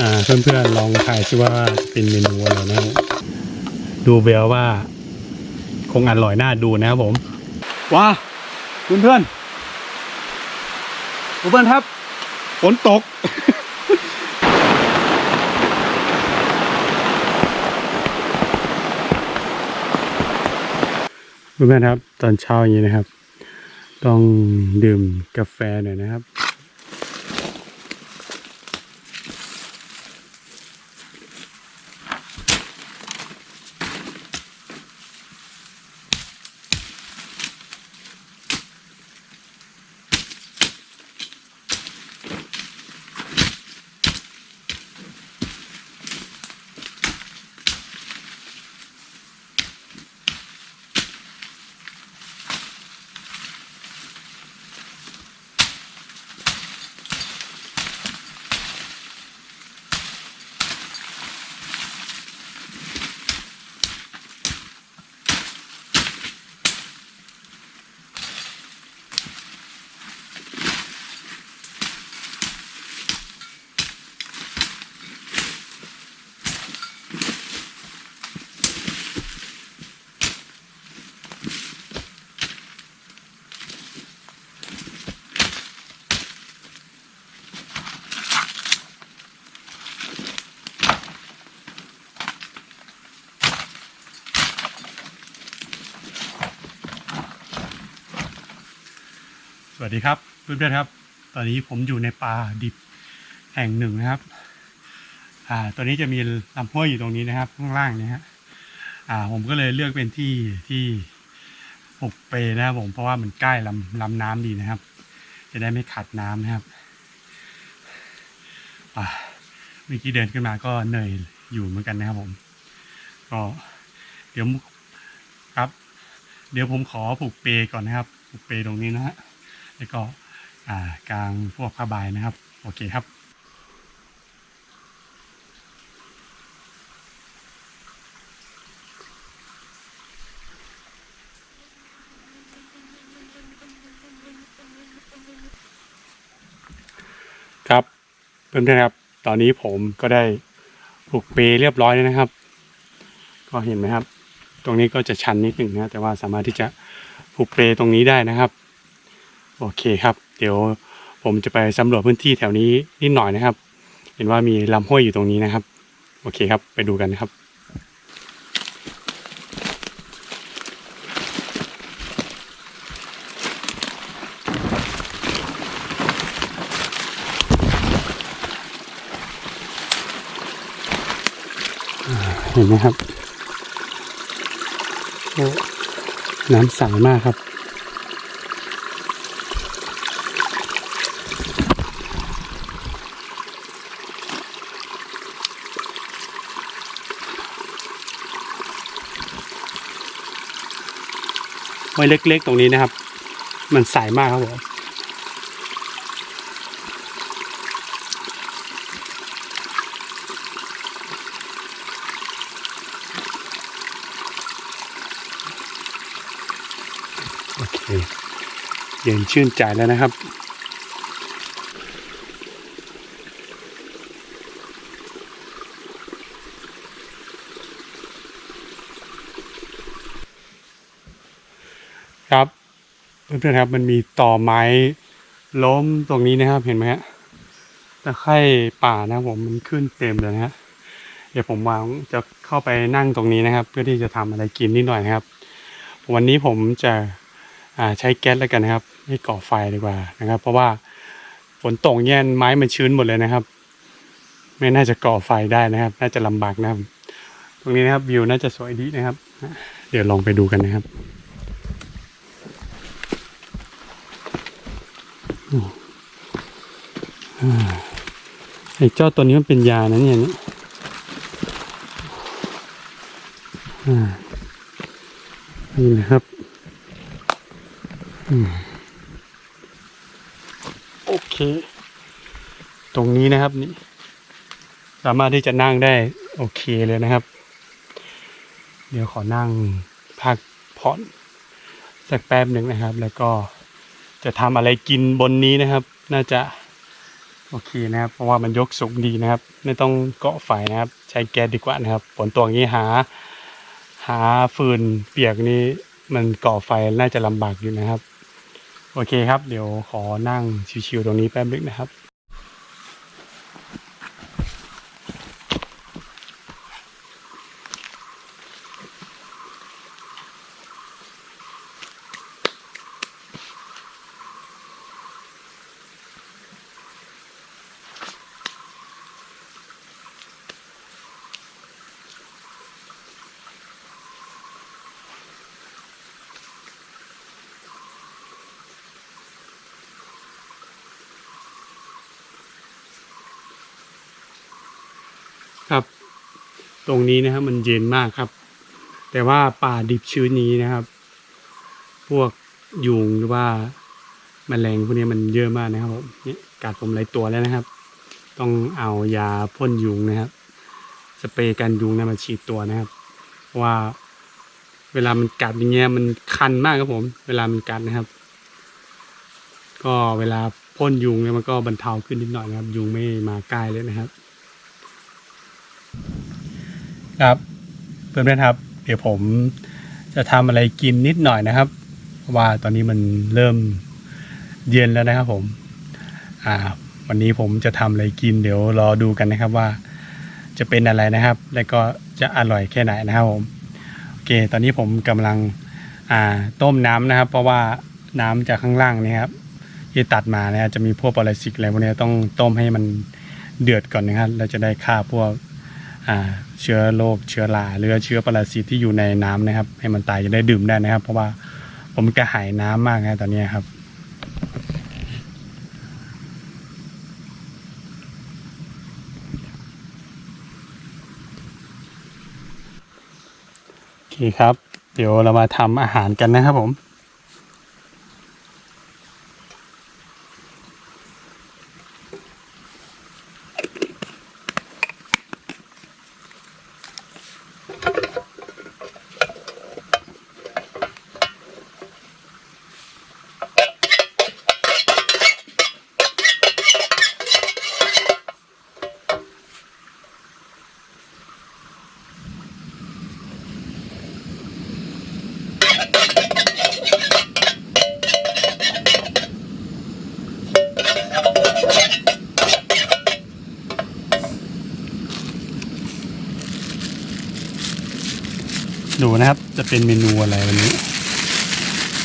อ่าเพื่อนๆลองทายซิว่าจะเป็นเมนูอะไรนะครับดูเบลว่า คงอร่อยน่าดูนะครับผมว้าเพื่อนเพื่อนๆเพื่อนๆครับฝนตกเพื่อนๆครับ ตอนเช้าอย่างนี้นะครับ ต้องดื่มกาแฟหน่อยนะครับ วัสดีครับเพื่อนๆครับ ตอนนี้ผมอยู่ในป่าดิบแห่งหนึ่งนะครับ อ่าตัวนี้จะมีลำห้วยอยู่ตรงนี้นะครับ ข้างล่างนะฮะอ่า ผมก็เลยเลือกเป็นที่ที่ปลูกเปนะครับผมเพราะว่ามันใกล้ลำลำน้ำดีนะครับ จะได้ไม่ขัดน้ำนะครับอ่าเมื่อกี้เดินขึ้นมาก็เหนื่อยอยู่เหมือนกันนะครับผม ก็เดี๋ยวครับ เดี๋ยวผมขอผูกเปก่อนนะครับ ผูกเปตรงนี้นะฮะ แล้วก็กลางพวกผ้าใบนะครับ โอเคครับครับเพื่อนๆครับ ตอนนี้ผมก็ได้ผูกเปเรียบร้อยแล้วนะครับ ก็เห็นไหมครับ ตรงนี้ก็จะชันนิดหนึ่งนะแต่ว่าสามารถที่จะผูกเปตรงนี้ได้นะครับ โอเคครับ เดี๋ยวผมจะไปสำรวจพื้นที่แถวนี้นิดหน่อยนะครับ เห็นว่ามีลำห้วยอยู่ตรงนี้นะครับ โอเคครับ ไปดูกันนะครับเห็นไหมครับโอ้น้ำใสมากครับ เล็ก ๆ ตรงนี้นะครับ มันใสมากครับผมโอเคเย็นชื่นใจแล้วนะครับครับ เพื่อนๆครับ มันมีต่อไม้ล้มตรงนี้นะครับ เห็นไหมฮะตะไคร่ป่านะผมมันขึ้นเต็มเลยนะฮะเดี๋ยวผมวางจะเข้าไปนั่งตรงนี้นะครับ เพื่อที่จะทำอะไรกินนิดหน่อยนะครับ วันนี้ผมจะใช้แก๊สแล้วกันนะครับไม่ก่อไฟดีกว่านะครับ เพราะว่าฝนตกเนี่ยไม้มันชื้นหมดเลยนะครับ ไม่น่าจะก่อไฟได้นะครับ น่าจะลำบากนะครับ ตรงนี้นะครับวิวน่าจะสวยดีนะครับ เดี๋ยวลองไปดูกันนะครับ ไอ้เจ้าตัวนี้มันเป็นยานะเนี่ยนี่นี่นะครับอโอเค ตรงนี้นะครับนี่สามารถที่จะนั่งได้โอเคเลยนะครับ เดี๋ยวขอนั่งพักผ่อนสักแป๊บหนึ่งนะครับ แล้วก็ จะทำอะไรกินบนนี้นะครับ น่าจะโอเคนะครับ เพราะว่ามันยกสูงดีนะครับ ไม่ต้องเกาะไฟนะครับ ใช้แก๊สดีกว่านะครับฝนตกอย่างนี้หา หาฟืนเปียกนี้มันก่อไฟน่าจะลำบากอยู่นะครับ โอเคครับ เดี๋ยวขอนั่งชิวๆตรงนี้แป๊บนึงนะครับ ตรงนี้นะครับ มันเย็นมากครับ แต่ว่าป่าดิบชื้นนี้นะครับ พวกยุงหรือว่าแมลงพวกนี้มันเยอะมากนะครับผมเนี่ยกัดผมหลายตัวแล้วนะครับ ต้องเอายาพ่นยุงนะครับ สเปรย์กันยุงนะมาฉีดตัวนะครับว่าเวลามันกัดอย่างเงี้ยมันคันมากครับผม เวลามันกัดนะครับ ก็เวลาพ่นยุงเนี่ยมันก็บรรเทาขึ้นนิดหน่อยนะครับ ยุงไม่มาใกล้เลยนะครับ ครับเพื่อนๆครับ เดี๋ยวผมจะทำอะไรกินนิดหน่อยนะครับเพราะว่าตอนนี้มันเริ่มเย็นแล้วนะครับ ผม อ่า วันนี้ผมจะทำอะไรกิน เดี๋ยวรอดูกันนะครับว่า จะเป็นอะไรนะครับ และก็จะอร่อยแค่ไหนนะครับผมโอเค ตอนนี้ผมกำลังอ่าต้มน้ำนะครับ เพราะว่าน้ำจากข้างล่างเนะครับที่ตัดมาเนี่ยจะมีพวกปรสิตอะไรพวกนี้ต้องต้มให้มันเดือดก่อนนะครับเราจะได้ฆ่าพวก เชื้อโรคเชื้อราหรือเชื้อปรสิตที่อยู่ในน้ำนะครับ ให้มันตายจะได้ดื่มได้นะครับ เพราะว่าผมกระหายน้ำมากนะตอนนี้ครับโอเคครับ เดี๋ยวเรามาทำอาหารกันนะครับผม เป็นเมนูอะไรวันนี้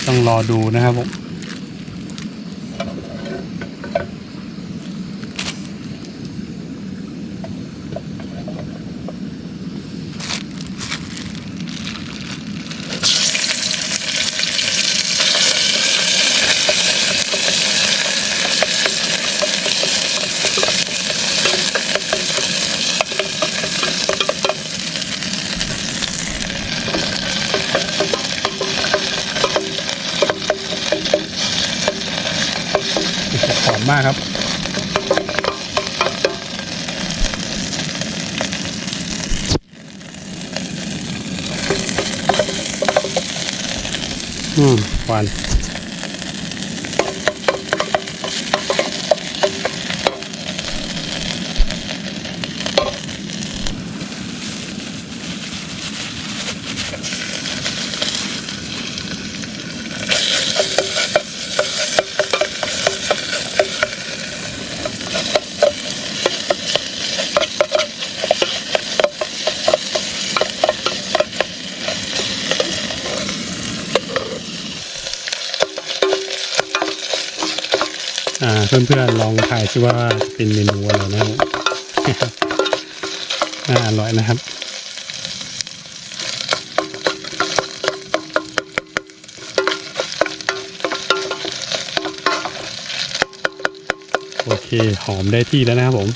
ต้องรอดูนะครับผม เพื่อนๆลองถ่ายซิว่าเป็นเมนูอะไรนะครับน่าอร่อยนะครับโอเคหอมได้ที่แล้วนะครับผม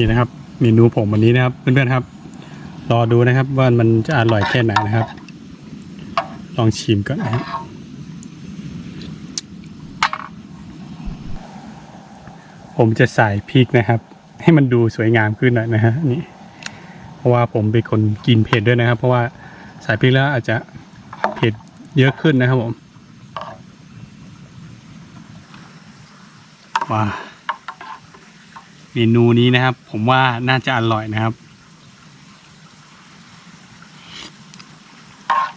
นี่นะครับ เมนูผมวันนี้นะครับ เพื่อนๆครับ รอดูนะครับว่ามันจะอร่อยแค่ไหนนะครับ ลองชิมก่อนนะครับผมจะใส่พริกนะครับ ให้มันดูสวยงามขึ้นหน่อยนะฮะนี่เพราะว่าผมเป็นคนกินเผ็ดด้วยนะครับ เพราะว่าใส่พริกแล้วอาจจะเผ็ดเยอะขึ้นนะครับผมว้า เมนูนี้นะครับ ผมว่าน่าจะอร่อยนะครับ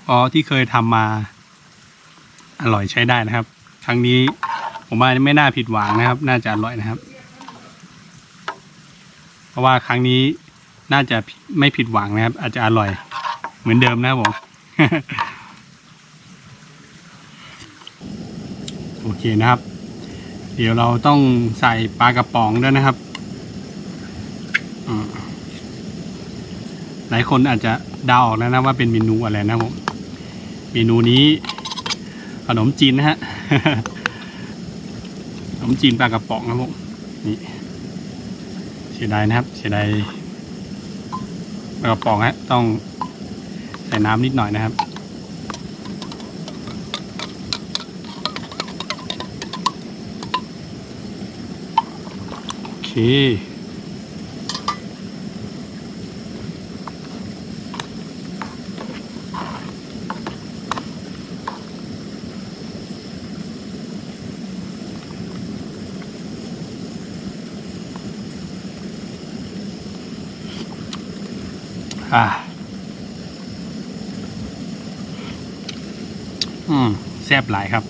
อ๋อที่เคยทำมา อร่อยใช้ได้นะครับ ครั้งนี้ผมว่าไม่น่าผิดหวังนะครับ น่าจะอร่อยนะครับ เพราะว่าครั้งนี้น่าจะไม่ผิดหวังนะครับ อาจจะอร่อย เหมือนเดิมนะครับผมโอเคนะครับ เดี๋ยวเราต้องใส่ปลากระป๋องด้วยนะครับ หลายคนอาจจะเดาออกแล้วนะว่าเป็นเมนูอะไรนะผมเมนูนี้ขนมจีนนะฮะขนมจีนปลากระป๋องครับผมนี่เสียดายนะครับเสียดายปลากระป๋องฮะต้องใส่น้ำนิดหน่อยนะครับโอเค ซ่บหลายครับ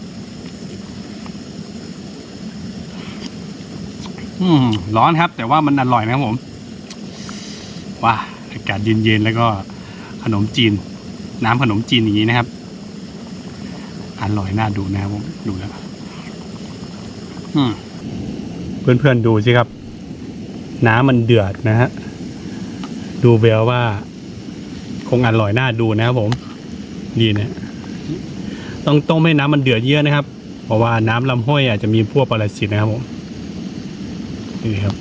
อืมร้อนครับ แต่ว่ามันอร่อยนะครับผมว้าอากาศเย็นๆแล้วก็ขนมจีน น้ำขนมจีนอย่างนี้นะครับ อร่อยน่าดูนะครับผมดูแล้วเพื่อนๆดูสิครับ น้ำมันเดือดนะฮะดูเวลว่า คงอร่อยน่าดูนะครับผม ดีนะ ต้องต้มให้น้ำมันเดือดเยอะนะครับ เพราะว่าน้ำลำห้วยอาจจะมีพวกปรสิตนะครับผมนี่ครับ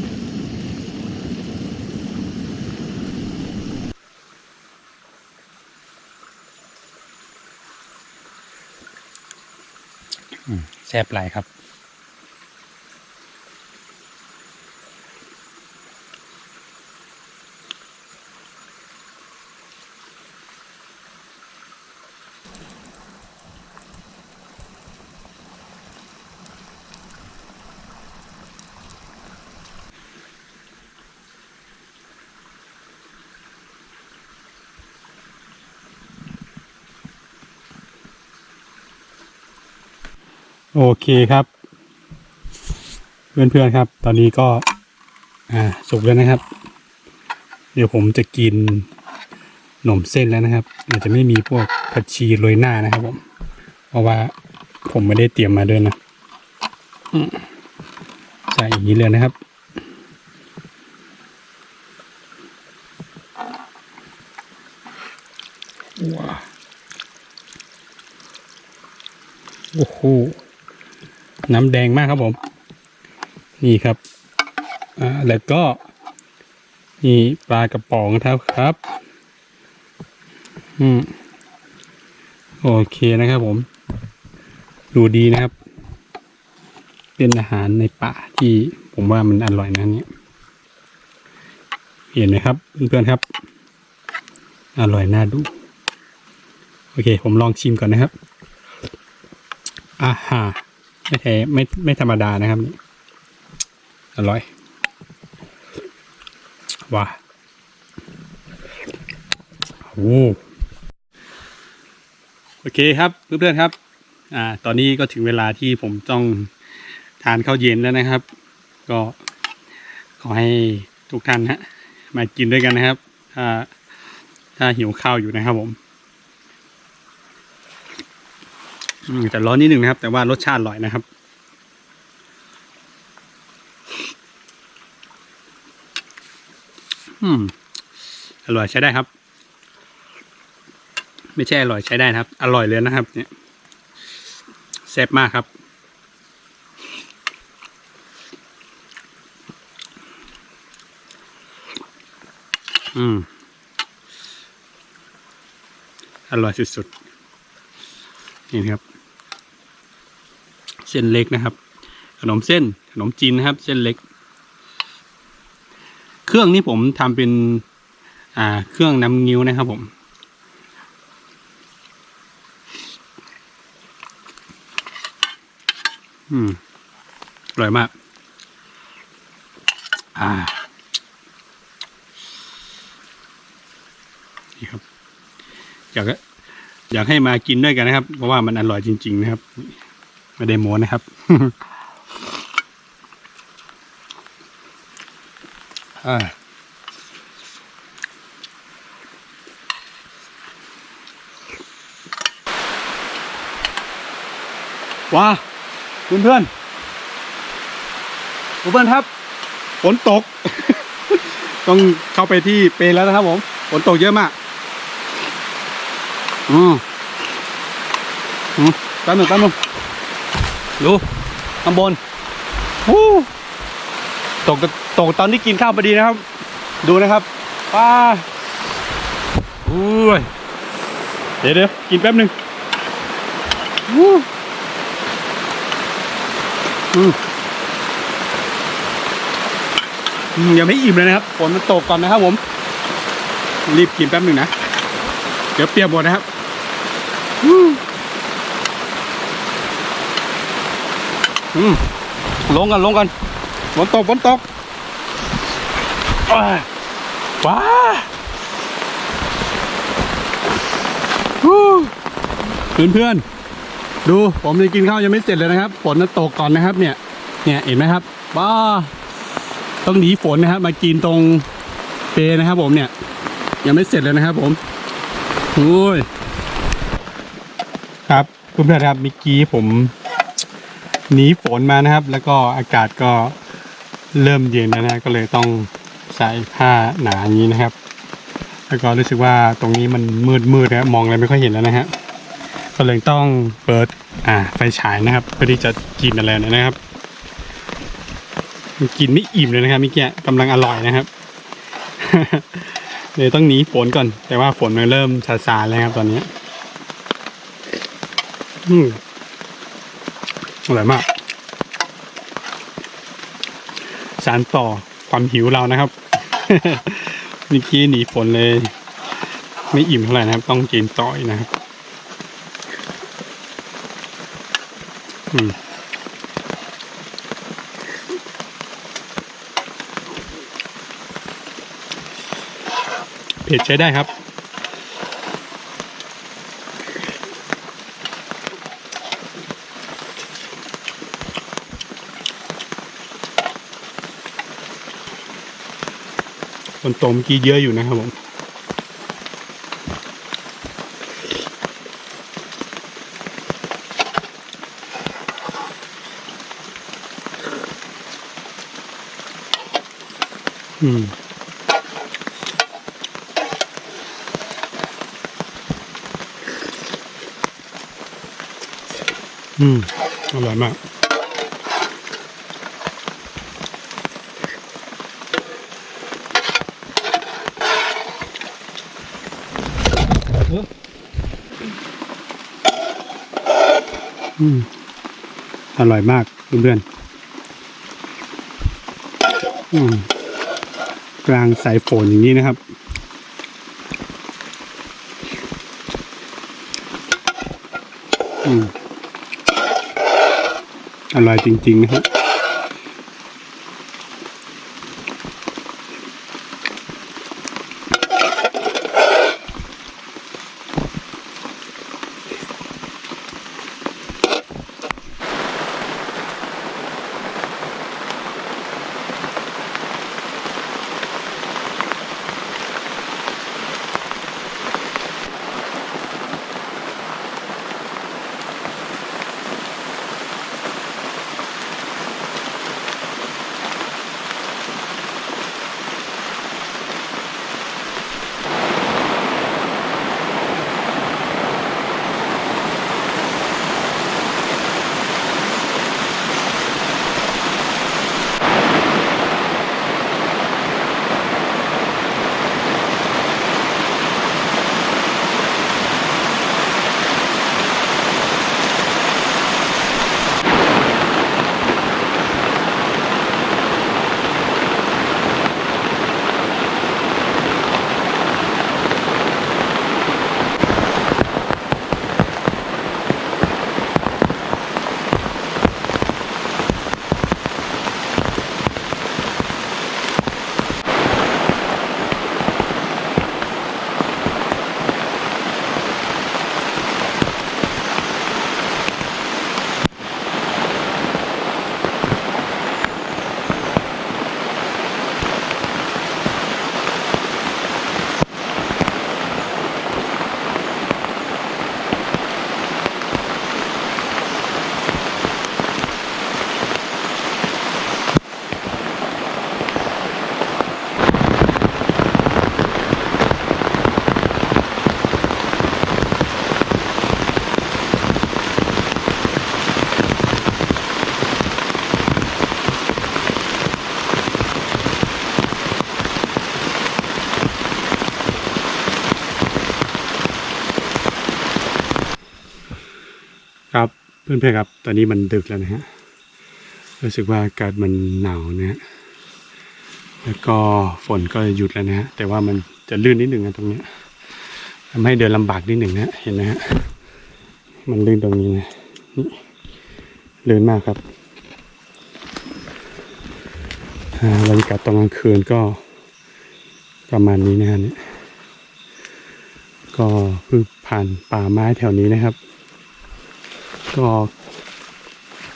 แซ่บหลายครับ โอเคครับ เพื่อนๆครับ ตอนนี้ก็อ่าสุกแล้วนะครับ เดี๋ยวผมจะกินขนมเส้นแล้วนะครับอาจจะไม่มีพวกผัดชีโรยหน้านะครับผมเพราะว่าผมไม่ได้เตรียมมาด้วยนะใส่อย่างนี้เลยนะครับ ว้าโอ้โห น้ำแดงมากครับผม นี่ครับอ่าแล้วก็นี่ปลากระป๋องครับครับ อืมโอเคนะครับผม ดูดีนะครับ เป็นอาหารในป่าที่ผมว่ามันอร่อยนะเนี่ยเห็นไหมครับเพื่อนๆครับ อร่อยน่าดู โอเค ผมลองชิมก่อนนะครับอ่าฮะ ไม่แท้ไม่ไม่ธรรมดานะครับนี่อร่อยว้าโอ้โอเคครับเพื่อนๆครับ อ่า ตอนนี้ก็ถึงเวลาที่ผมต้องทานข้าวเย็นแล้วนะครับ ก็ขอให้ทุกท่านฮะมากินด้วยกันนะครับ ถ้าถ้าหิวข้าวอยู่นะครับผม อืมแต่ร้อนนิดหนึ่งนะครับ แต่ว่ารสชาติอร่อยนะครับ อืม อร่อยใช้ได้ครับ ไม่ใช่อร่อยใช้ได้นะครับ อร่อยเลยนะครับ เนี่ยแซ่บมากครับออืม อร่อยสุดๆ นี่นะครับ เส้นเล็กนะครับ ขนมเส้นขนมจีนนะครับ เส้นเล็ก เครื่องนี้ผมทำเป็น อ่า เครื่องน้ำงิ้วนะครับผมอืมอร่อยมาก อ่า นี่ครับอยาก อยากให้มากินด้วยกันนะครับ เพราะว่ามันอร่อยจริง ๆ นะครับ ไม่ได้โม้นะครับอ่าว้าเพื่อนเพื่อนๆเพื่อนครับฝนตก ต้องเข้าไปที่เปรแล้วนะครับผมฝนตกเยอะมาก อืมอืมแป๊บหนึงแป๊บหนึงดูข้างบนฮู้ตกตกตอนที่กินข้าวพอดีนะครับ ดูนะครับป้าอุ้ยเดี๋ยวเดี๋ยวกินแป๊บหนึ่งวู้อือืมยังไม่อิ่มเลยนะครับฝนมันตกก่อนนะครับผม รีบกินแป๊บหนึ่งนะ เดี๋ยวเปียกหมดนะครับอืมอืม ลงกันลงกันฝนตกฝนตกอ้าว้าเพื่อนเพื่อนดูผมยังกินข้าวยังไม่เสร็จเลยนะครับฝนมันตกก่อนนะครับ เนี่ย เนี่ยเห็นไหมครับว้าต้องหนีฝนนะครับ มากินตรงเปรนะครับ ผมเนี่ย ยังไม่เสร็จเลยนะครับ ผมโอ้ยครับเพื่อนๆครับเมื่อกี้ผม หนีฝนมานะครับ แล้วก็อากาศก็เริ่มเย็นแล้วนะก็เลยต้องใส่ผ้าหนาอย่างนี้นะครับ แล้วก็รู้สึกว่าตรงนี้มันมืดมืดๆนะมองอะไรไม่ค่อยเห็นแล้วนะฮะก็เลยต้องเปิดอ่าไฟฉายนะครับ เพื่อที่จะกินอะไรนะครับ กินไม่อิ่มเลยนะครับเมื่อกี้กำลังอร่อยนะครับเลยต้องหนีฝนก่อน แต่ว่าฝนมันเริ่มซาซาแล้วครับตอนนี้ อืม อร่อยมาก สารต่อความหิวเรานะครับเมื่อกี้หนีฝนเลย ไม่อิ่มเท่าไหร่นะครับ ต้องกินต่ออีกนะครับอืมเผ็ดใช้ได้ครับ คนโตมกี้เยอะอยู่นะครับผมอืมอืมอร่อยมาก อืมอร่อยมากเพื่อนกลางสายฝนอย่างนี้นะครับออร่อยจริง ๆ นะครับ เพื่อนๆครับ ตอนนี้มันดึกแล้วนะฮะ รู้สึกว่าอากาศมันหนาวนะฮะ แล้วก็ฝนก็หยุดแล้วนะฮะ แต่ว่ามันจะลื่นนิดหนึ่งนะตรงนี้ทำให้เดินลำบากนิดหนึ่งนะ เห็นไหมฮะ มันลื่นตรงนี้นะนี่ลื่นมากครับอ่าบรรยากาศตอนกลางคืนก็ประมาณนี้นะฮะเนี่ยก็เพิ่งผ่านป่าไม้แถวนี้นะครับ ก็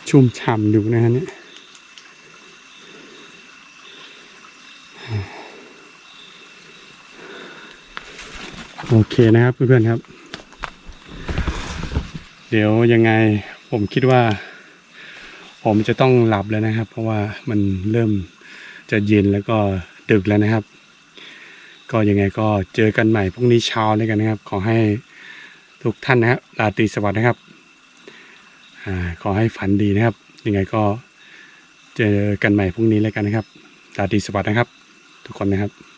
ชุ่มฉ่ำอยู่นะฮะเนี่ยโอเคนะครับเพื่อนๆครับ เดี๋ยวยังไงผมคิดว่า ผมจะต้องหลับแล้วนะครับ เพราะว่ามันเริ่มจะเย็นแล้วก็ดึกแล้วนะครับ ก็ยังไงก็เจอกันใหม่พรุ่งนี้เช้าแล้วกันนะครับ ขอให้ทุกท่านนะครับราตรีสวัสดิ์นะครับ ขอให้ฝันดีนะครับ ยังไงก็เจอกันใหม่พรุ่งนี้แล้วกันนะครับตาดีสวัสดีนะครับ ทุกคนนะครับ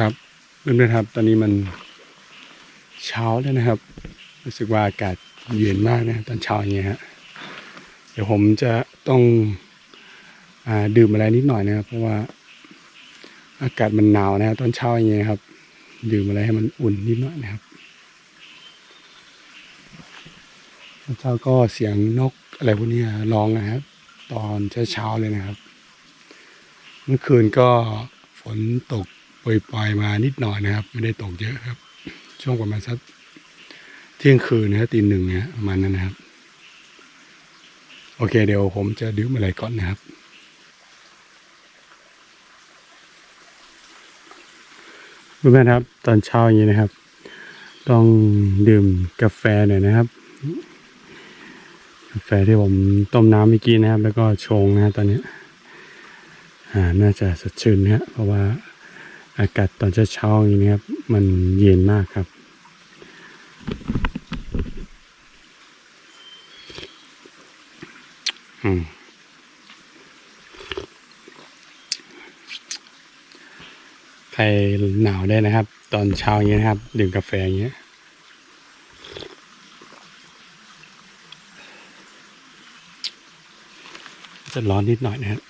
ครับเพื่อนๆครับ ตอนนี้มันเช้าแล้วนะครับ รู้สึกว่าอากาศเย็นมากนะตอนเช้าอย่างเงี้ยฮะเดี๋ยวผมจะต้องอดื่มอะไรนิดหน่อยนะครับ เพราะว่าอากาศมันหนาวนะครับตอนเช้าอย่างเงี้ยครับ ดื่มอะไรให้มันอุ่นนิดหน่อยนะครับตอนเช้าก็เสียงนกอะไรพวกนี้ร้องนะครับ ตอนเช้าเลยนะครับ เมื่อคืนก็ฝนตก ปล่อยๆมานิดหน่อยนะครับ ไม่ได้ตกเยอะครับ ช่วงประมาณสักเที่ยงคืนนะครับตีหนึ่งเนะประมาณนั้นนะครับ โอเค เดี๋ยวผมจะดื่มอะไรก่อนนะครับเพื่อนๆครับ ตอนเช้าอย่างนี้นะครับ ต้องดื่มกาแฟหน่อยนะครับกาแฟที่ผมต้มน้ำเมื่อกี้นะครับ แล้วก็ชงนะตอนนี้ อ่า น่าจะสดชื่นนะฮะเพราะว่า อากาศตอนเช้าๆอย่างนี้ครับมันเย็นมากครับ ใครหนาวได้นะครับ ตอนเช้าอย่างนี้นะครับ ดื่มกาแฟอย่างเงี้ยจะร้อนนิดหน่อยนะครับ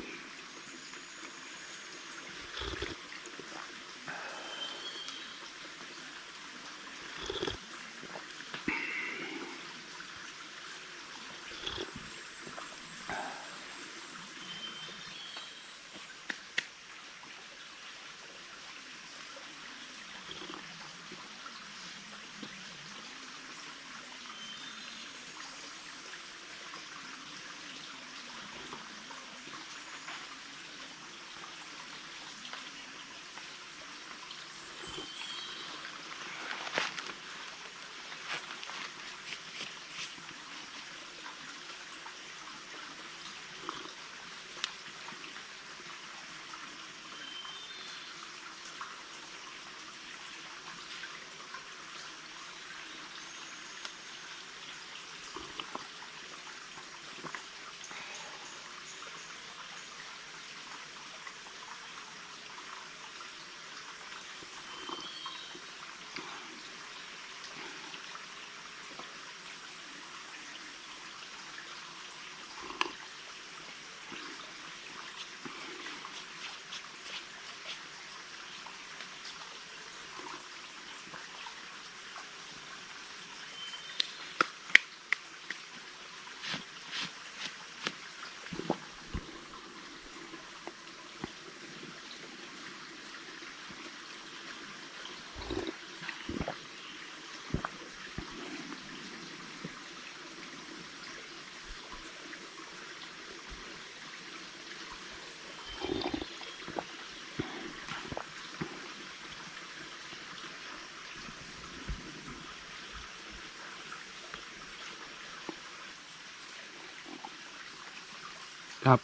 ครับ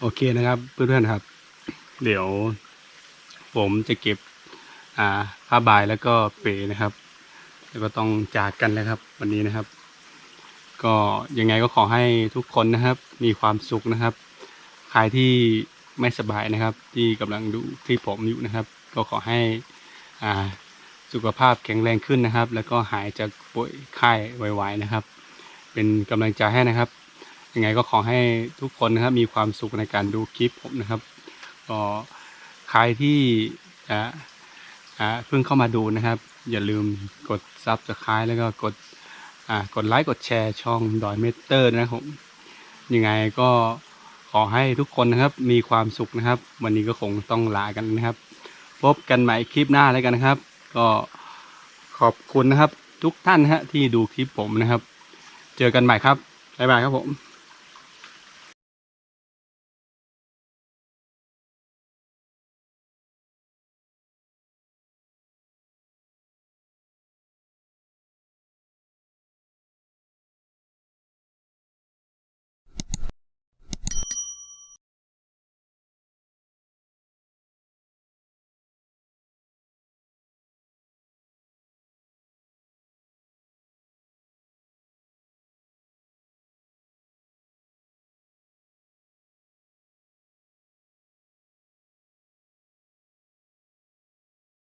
โอเคนะครับเพื่อนๆครับ เดี๋ยว ผมจะเก็บ อ่าผ้าใบแล้วก็เปรนะครับ แล้วก็ต้องจากกันนะครับ วันนี้นะครับ ก็ยังไงก็ขอให้ทุกคนนะครับ มีความสุขนะครับใครที่ไม่สบายนะครับ ที่กำลังดูที่ผมอยู่นะครับ ก็ขอให้อ่าสุขภาพแข็งแรงขึ้นนะครับ แล้วก็หายจากป่วยไข้ไวๆนะครับ เป็นกำลังใจให้นะครับ ยังไงก็ขอให้ทุกคนนะครับมีความสุขในการดูคลิปผมนะครับก็ใครที่จะอ่าเพิ่งเข้ามาดูนะครับ อย่าลืมกดซับสไครต์แล้วก็กดอ่ากดไลค์กดแชร์ช่องดอยเมเตอร์นะครับผมยังไงก็ขอให้ทุกคนนะครับมีความสุขนะครับ วันนี้ก็คงต้องลากันนะครับ พบกันใหม่คลิปหน้าแล้วกันนะครับ ก็ขอบคุณนะครับ ทุกท่านฮะที่ดูคลิปผมนะครับ เจอกันใหม่ครับบ๊ายบายครับผม